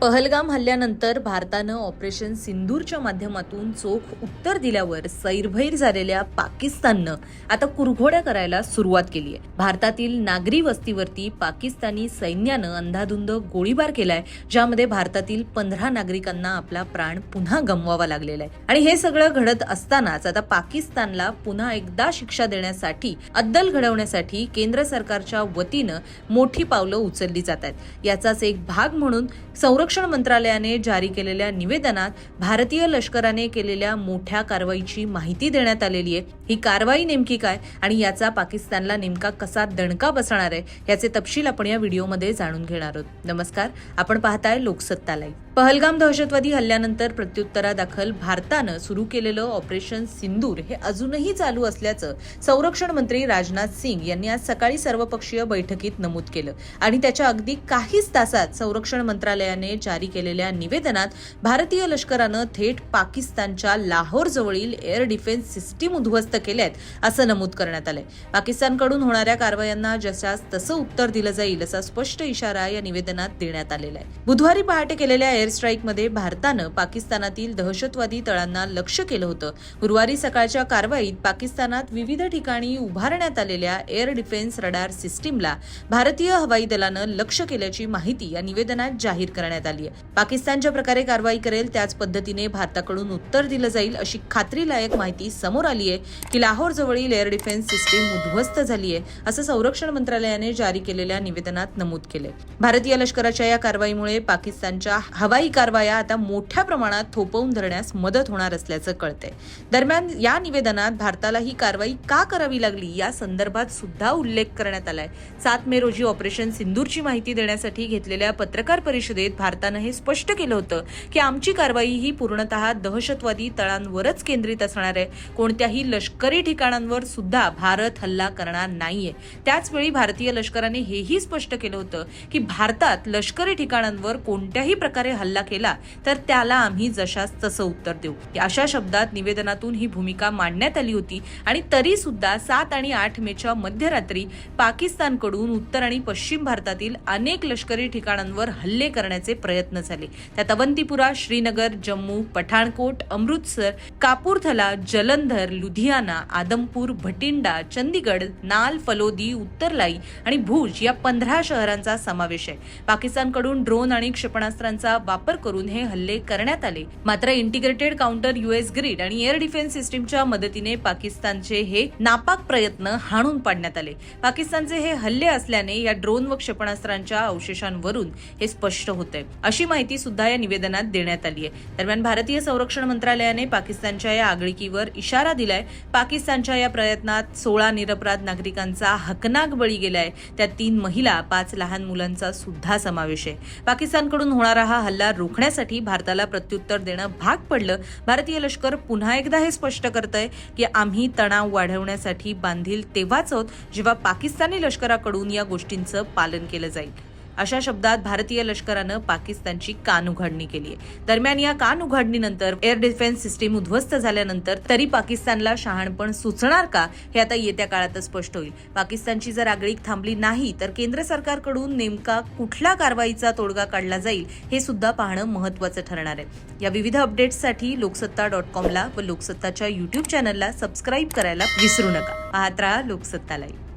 पहलगाम हल्ल्यानंतर भारतानं ऑपरेशन सिंदूरच्या माध्यमातून चोख उत्तर दिल्यावर सैरभैर झालेल्या पाकिस्ताननं आता कुरघोड्या करायला सुरुवात केली आहे. भारतातील नागरी वस्तीवरती पाकिस्तानी सैन्यानं अंधाधुंद गोळीबार केलाय ज्यामध्ये भारतातील पंधरा नागरिकांना आपला प्राण पुन्हा गमवावा लागलेला आहे. आणि हे सगळं घडत असतानाच आता पाकिस्तानला पुन्हा एकदा शिक्षा देण्यासाठी अद्दल घडवण्यासाठी केंद्र सरकारच्या वतीनं मोठी पावलं उचलली जात आहेत. याचाच एक भाग म्हणून संरक्षण मंत्रालयाने जारी केलेल्या निवेदनात भारतीय लष्कराने केलेल्या मोठ्या कारवाईची माहिती देण्यात आलेली आहे. ही कारवाई नेमकी काय आणि याचा पाकिस्तानला नेमका कसा दणका बसणार आहे याचे तपशील आपण या व्हिडिओमध्ये जाणून घेणार आहोत. नमस्कार आपण पाहताय लोकसत्ता लाईव्ह. पहलगाम दहशतवादी हल्ल्यानंतर प्रत्युत्तरादाखल भारतानं सुरू केलेलं ऑपरेशन सिंदूर हे अजूनही चालू असल्याचं संरक्षण मंत्री राजनाथ सिंग यांनी आज सकाळी सर्वपक्षीय बैठकीत नमूद केलं. आणि त्याच्या अगदी काहीच तासात संरक्षण मंत्रालयाने जारी केलेल्या निवेदनात भारतीय लष्करानं थेट पाकिस्तानच्या लाहोर जवळील एअर डिफेन्स सिस्टीम उद्ध्वस्त केल्यात असं नमूद करण्यात आलंय. पाकिस्तानकडून होणाऱ्या कारवायांना जशास तसं उत्तर दिलं जाईल असा स्पष्ट इशारा या निवेदनात देण्यात आलेला आहे. बुधवारी पहाटे केलेल्या एअर स्ट्राईकमध्ये भारतानं पाकिस्तानातील दहशतवादी तळांना लक्ष केलं होतं. गुरुवारी सकाळच्या कारवाईत पाकिस्तानात विविध ठिकाणी उभारण्यात आलेल्या एअर डिफेन्स रडार सिस्टीमला भारतीय हवाई दलानं लक्ष केल्याची माहिती या निवेदनात जाहीर करण्यात आली आहे. पाकिस्तान ज्या प्रकारे कारवाई करेल त्याच पद्धतीने भारताकडून उत्तर दिलं जाईल अशी खात्रीलायक माहिती समोर आली आहे की लाहोर जवळील एअर डिफेन्स सिस्टीम उद्ध्वस्त झाली आहे असं संरक्षण मंत्रालयाने जारी केलेल्या निवेदनात नमूद केले भारतीय लष्कराच्या या कारवाईमुळे पाकिस्तानच्या हवाई कारवाया आता मोठ्या प्रमाणात थोपवून धरण्यास मदत होणार असल्याचं कळतंय. दरम्यान या निवेदनात भारताला ही कारवाई का करावी लागली या संदर्भात सुद्धा उल्लेख करण्यात आलाय. सात मे रोजी ऑपरेशन सिंदूरची माहिती देण्यासाठी घेतलेल्या पत्रकार परिषदेत भारतानं हे स्पष्ट केलं होतं की आमची कारवाई ही पूर्णतः दहशतवादी तळांवरच केंद्रित असणार आहे. कोणत्याही लष्करी ठिकाणांवर सुद्धा भारत हल्ला करणार नाहीये. त्याचवेळी भारतीय लष्कराने हेही स्पष्ट केलं होतं की भारतात लष्करी ठिकाणांवर कोणत्याही प्रकारे हल्ला केला तर त्याला आम्ही जशास तसं उत्तर देऊ. अशा शब्दात निवेदनातून ही भूमिका मांडण्यात आली होती आणि तरी सुद्धा सात आणि आठ मेच्या मध्यरात्री पाकिस्तानकडून उत्तर आणि पश्चिम भारतातील अनेक लष्करी ठिकाणांवर हल्ले करण्याचे प्रयत्न झाले. त्यात अवंतीपुरा श्रीनगर जम्मू पठाणकोट अमृतसर कापूरथला जलंधर लुधियाना आदमपूर भटिंडा चंदीगड नाल फलोदी उत्तरलाई आणि भुज या पंधरा शहरांचा समावेश आहे. पाकिस्तानकडून ड्रोन आणि क्षेपणास्त्रांचा वापर करून हे हल्ले करण्यात आले. मात्र इंटिग्रेटेड काउंटर युएस ग्रीड आणि एअर डिफेन्स सिस्टीमच्या मदतीने पाकिस्तानचे हे नापाक प्रयत्न हाणून पाडण्यात आले. पाकिस्तानचे हे हल्ले असल्याने या ड्रोन व क्षेपणास्त्रांच्या अवशेषांवरून हे स्पष्ट होते अशी माहिती सुद्धा या निवेदनात देण्यात आली आहे. दरम्यान भारतीय संरक्षण मंत्रालयाने पाकिस्तानच्या या आगळीकीवर इशारा दिलाय. पाकिस्तानच्या या प्रयत्नात सोळा निरपराध नागरिकांचा हकनाक बळी गेलाय. त्यात तीन महिला पाच लहान मुलांचा सुद्धा समावेश आहे. पाकिस्तानकडून होणारा हा हल्ला रोखण्यासाठी भारताला प्रत्युत्तर देणं भाग पडलं. भारतीय लष्कर पुन्हा एकदा हे स्पष्ट करत आहे की आम्ही तणाव वाढवण्यासाठी बांधील तेव्हाच आहोत जेव्हा पाकिस्तानी लष्कराकडून या गोष्टींचं पालन केलं जाईल. अशा शब्दात भारतीय लष्करानं पाकिस्तानची कान उघडणी केली आहे. दरम्यान या कान उघडणीनंतर एअर डिफेन्स सिस्टीम उद्ध्वस्त झाल्यानंतर तरी पाकिस्तानला शहाणपण सुचणार का हे आता येत्या काळातच स्पष्ट होईल. पाकिस्तानची जर आगळीक थांबली नाही तर केंद्र सरकारकडून नेमका कुठल्या कारवाईचा तोडगा काढला जाईल हे सुद्धा पाहणं महत्वाचं ठरणार आहे. या विविध अपडेट्ससाठी लोकसत्ता डॉट कॉमला व लोकसत्ताच्या युट्यूब चॅनलला सबस्क्राईब करायला विसरू नका. पाहत राहा लोकसत्ता लाईव्ह